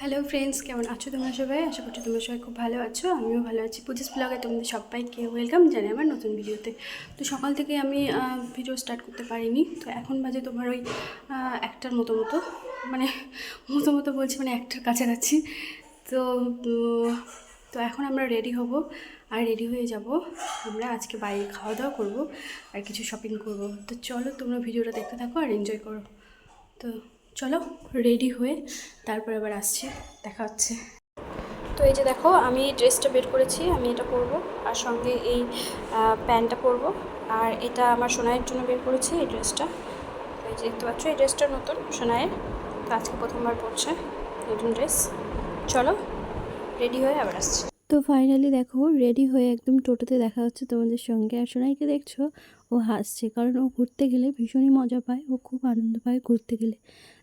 Hello friends কেমন আছো তোমরা সবাই? আশা করছি তোমরা সবাই খুব ভালো আছো। আমিও ভালো আছি। পুজিস ব্লগে তোমাদের সবাইকে ওয়েলকাম জানাই আমার নতুন ভিডিওতে তো সকাল থেকে আমি ভিডিও স্টার্ট করতে পারিনি। তো এখন বাজে তোমার ওই একটার মতো মতো। মানে মতো মতো বলছি মানে একটার কাছাকাছি। তো তো এখন আমরা রেডি হব। আর রেডি হয়ে যাব। আমরা আজকে বাইরে খাওয়া দাওয়া করব আর কিছু শপিং করব। তো চলো তোমরা ভিডিওটা দেখতে থাকো আর এনজয় করো। তো চলো রেডি হয়ে তারপর আবার আসছি, দেখা হচ্ছে। তো এই যে দেখো, আমি ড্রেসটা বের করেছি, আমি এটা পরবো, আর সঙ্গে এই প্যান্টটা পরবো। আর এটা আমার সোনাইয়ের জন্য বের করেছি, এই ড্রেসটা এই যে দেখতে পাচ্ছ, এই ড্রেসটা নতুন, সোনাইয়ের। তো আজকে প্রথমবার পরছে নতুন ড্রেস চলো রেডি হয়ে আবার আসছি। তো ফাইনালি দেখো রেডি হয়ে একদম টোটোতে দেখা হচ্ছে তোমাদের সঙ্গে। আর সোনাইকে দেখছ, ও হাসছে, কারণ ও ঘুরতে গেলে ভীষণই মজা পায়, ও খুব আনন্দ পায় ঘুরতে গেলে।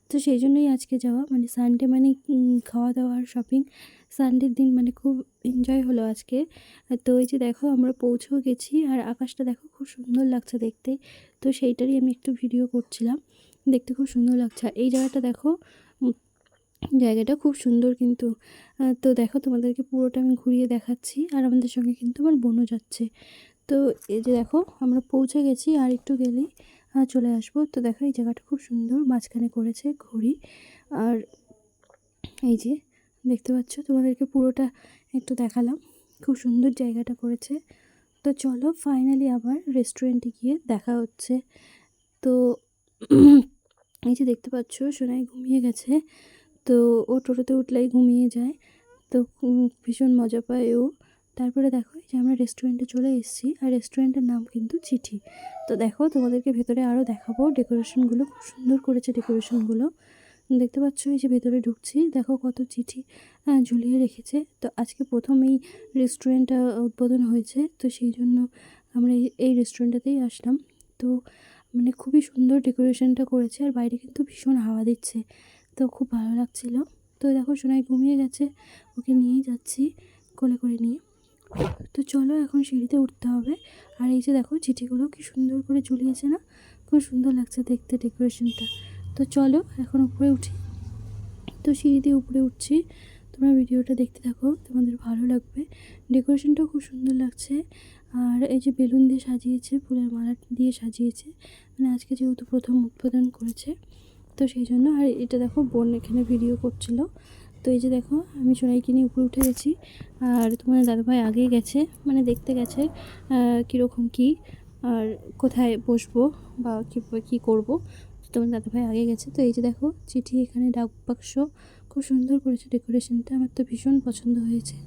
তো সেই জন্যই আজকে যাওয়া। মানে সানডে মানে খাওয়া দাওয়া আর শপিং সানডের দিন মানে খুব এনজয় হলো আজকে। তো ওই যে দেখো, আমরা পৌঁছেও গেছি আর আকাশটা দেখো খুব সুন্দর লাগছে দেখতে। তো সেইটারই আমি একটু ভিডিও করছিলাম। দেখতে খুব সুন্দর লাগছে। এই জায়গাটা দেখো জায়গাটা খুব সুন্দর কিন্তু। তো দেখো তোমাদেরকে পুরোটা আমি ঘুরিয়ে দেখাচ্ছি আর আমাদের সঙ্গে কিন্তু আমার বোনও যাচ্ছে। তো এই যে দেখো, আমরা পৌঁছে গেছি আর একটু গেলেই চলে আসব। তো দেখো, এই জায়গাটা খুব সুন্দর। মাঝখানে করেছে ঘড়ি। আর এই যে, দেখতে পাচ্ছ? তোমাদেরকে পুরোটা একটু দেখালাম। খুব সুন্দর জায়গাটা করেছে। তো চলো ফাইনালি আবার রেস্টুরেন্টে গিয়ে দেখা হচ্ছে। তো এই যে, দেখতে পাচ্ছ? সোনাই ঘুমিয়ে গেছে। তো ও টোটোতে উঠলেই ঘুমিয়ে যায়। তো ভীষণ মজা পায় ও। তারপরে দেখো যে আমরা রেস্টুরেন্টে চলে এসেছি, আর রেস্টুরেন্টের নাম কিন্তু চিঠি। তো দেখো, তোমাদেরকে ভেতরে আরও দেখাবো ডেকোরেশনগুলো খুব সুন্দর করেছে ডেকোরেশনগুলো দেখতে পাচ্ছ, এই যে ভেতরে ঢুকছি, দেখো কত চিঠি ঝুলিয়ে রেখেছে। তো আজকে প্রথম এই রেস্টুরেন্টটা উদ্বোধন হয়েছে, তো সেই জন্য আমরা এই- এই রেস্টুরেন্টটাতেই আসলাম। তো মানে খুবই সুন্দর ডেকোরেশনটা করেছে, আর বাইরে কিন্তু ভীষণ হাওয়া দিচ্ছে। তো খুব ভালো লাগছিল। তো দেখো, সোনাই ঘুমিয়ে গেছে, ওকে নিয়েই যাচ্ছি কোলে করে নিয়ে। তো চলো এখন সিঁড়িতে উঠতে হবে। আর এই যে দেখো চিঠিগুলো কি সুন্দর করে ঝুলিয়েছে না? খুব সুন্দর লাগছে দেখতে ডেকোরেশনটা। তো চলো এখন উপরে উঠি। তো সিঁড়ি দিয়ে উপরে উঠছি। তোমরা ভিডিওটা দেখতে থাকো, তোমাদের ভালো লাগবে। ডেকোরেশনটাও খুব সুন্দর লাগছে। আর এই যে বেলুন দিয়ে সাজিয়েছে, ফুলের মালা দিয়ে সাজিয়েছে। মানে আজকে যেহেতু প্রথম উদ্বোধন করেছে, তো সেই জন্য। আর এটা দেখো বোন এখানে ভিডিও করছিল। তো এই যে দেখো, আমি সোনাইকে নিয়ে উপরে উঠে গেছি। আর তোমার দাদাভাই আগেই গেছে মানে দেখতে গেছে কীরকম কী, আর কোথায় বসবো বা কীভাবে কী করব। তোমার দাদাভাই আগে গেছে। তো এই যে দেখো, চিঠি এখানে, ডাক বাক্স, খুব সুন্দর করেছে ডেকোরেশনটা, আমার তো ভীষণ পছন্দ হয়েছে।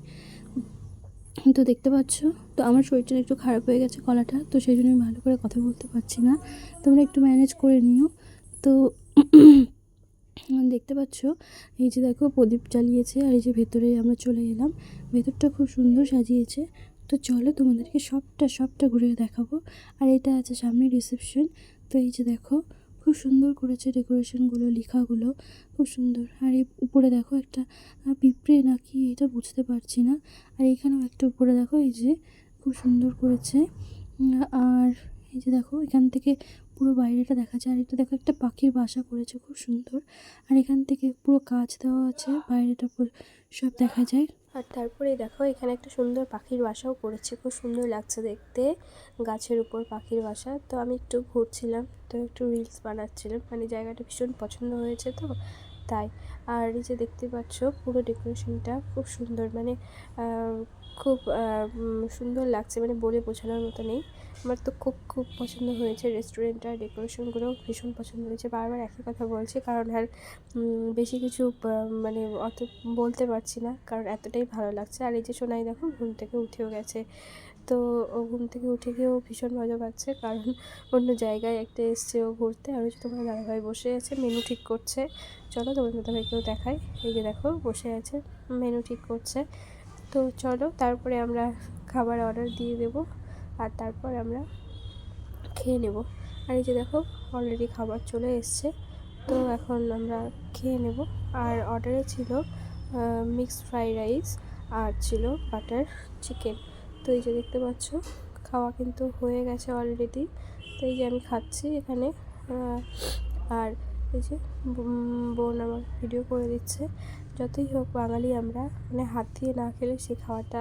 তো দেখতে পাচ্ছ, তো আমার শরীরটা একটু খারাপ হয়ে গেছে গলাটা, তো সেই জন্য ভালো করে কথা বলতে পারছি না। তোমরা একটু ম্যানেজ করে নিও। তো দেখতে পাচ্ছ, এই যে দেখো প্রদীপ জ্বালিয়েছে আর এই যে ভেতরে আমরা চলে এলাম। ভেতরটা খুব সুন্দর সাজিয়েছে। তো চলো তোমাদেরকে সবটা সবটা ঘুরে দেখাবো। আর এটা আছে সামনে রিসেপশন তো এই যে দেখো, খুব সুন্দর করেছে ডেকোরেশনগুলো লেখাগুলো। খুব সুন্দর। আর এই উপরে দেখো একটা পিঁপড়ে নাকি এটা বুঝতে পারছি না। আর এখানেও একটা উপরে দেখো, এই যে খুব সুন্দর করেছে। আর এই যে দেখো, এখান থেকে পুরো বাইরেটা দেখা যায় আর এটা দেখো একটা পাখির বাসা করেছে, খুব সুন্দর। আর এখান থেকে পুরো কাজ দেওয়া আছে, বাইরেটা সব দেখা যায়। আর তারপরে দেখো, এখানে একটা সুন্দর পাখির বাসাও করেছে, খুব সুন্দর লাগছে দেখতে। গাছের উপর পাখির বাসা। তো আমি একটু ঘুরছিলাম, তো একটু রিলস বানাচ্ছিলাম। মানে জায়গাটা ভীষণ পছন্দ হয়েছে তো। তাই। আর এই যে দেখতে পাচ্ছ, পুরো ডেকোরেশনটা খুব সুন্দর মানে খুব সুন্দর লাগছে মানে বলে বোঝানোর মতো নেই। আমার তো খুব খুব পছন্দ হয়েছে রেস্টুরেন্টটার ডেকোরেশনগুলো ভীষণ পছন্দ হয়েছে। বারবার একই কথা বলছি, কারণ আর বেশি কিছু মানে অত বলতে পারছি না, কারণ এতটাই ভালো লাগছে। আর এই যে সোনাই দেখো, ঘুম থেকে উঠেও গেছে। তো ও ঘুম থেকে উঠে গিয়েও ভীষণ মজা পাচ্ছে কারণ অন্য জায়গায় একটা এসছে ও ঘুরতে। আর যে তোমার দাদাভাই বসে আছে মেনু ঠিক করছে। চলো তোমার দাদাভাইকেও দেখাই। এই যে দেখো, বসে আছে মেনু ঠিক করছে। তো চলো, তারপরে আমরা খাবার অর্ডার দিয়ে দেবো আর তারপর আমরা খেয়ে নেব। আর এই যে দেখো অলরেডি খাবার চলে এসছে। তো এখন আমরা খেয়ে নেব। আর অর্ডারে ছিল মিক্সড ফ্রাইড রাইস আর ছিল বাটার চিকেন তো এই যে দেখতে পাচ্ছ, খাওয়া কিন্তু হয়ে গেছে অলরেডি তো এই যে আমি খাচ্ছি এখানে আর এই যে বোন আমার ভিডিও করে দিচ্ছে। যতই হোক বাঙালি আমরা মানে হাত দিয়ে না খেলে সে খাওয়াটা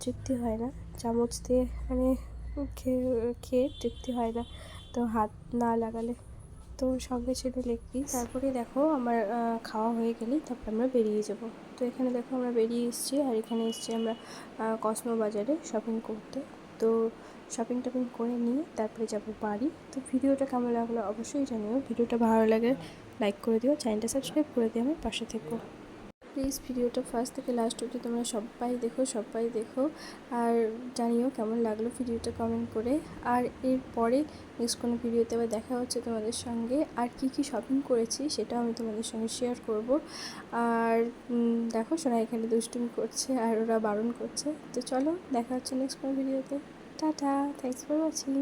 তৃপ্তি হয় না। চামচ দিয়ে মানে খেয়ে খেয়ে তৃপ্তি হয় না। তো হাত না লাগালে তো সঙ্গে ছিল লেগ পিস। তারপরে দেখো আমার খাওয়া হয়ে গেলেই তারপরে আমরা বেরিয়ে যাব। তো এখানে দেখো আমরা বেরিয়ে এসেছি আর এখানে এসেছি আমরা কসমো বাজারে শপিং করতে। তো শপিং টপিং করে নিয়ে তারপরে যাব বাড়ি। তো ভিডিওটা কেমন লাগল অবশ্যই জানিও। ভিডিওটা ভালো লাগে লাইক করে দিও। চ্যানেলটা সাবস্ক্রাইব করে দিও। আমি পাশে থেকো। প্লিজ ভিডিওটা ফার্স্ট থেকে লাস্ট অবধি তোমরা সবাই দেখো সবাই দেখো। আর জানিও কেমন লাগল ভিডিওটা কমেন্ট করে। আর এরপরে নেক্সট কোনো ভিডিওতে আবার দেখা হচ্ছে তোমাদের সঙ্গে। আর কি কি শপিং করেছি সেটাও আমি তোমাদের সঙ্গে শেয়ার করব। আর দেখো সোনা এখানে দুষ্টুমি করছে আর ওরা বারণ করছে। তো চলো দেখা হচ্ছে নেক্সট কোনো ভিডিওতে। Tata thanks for watching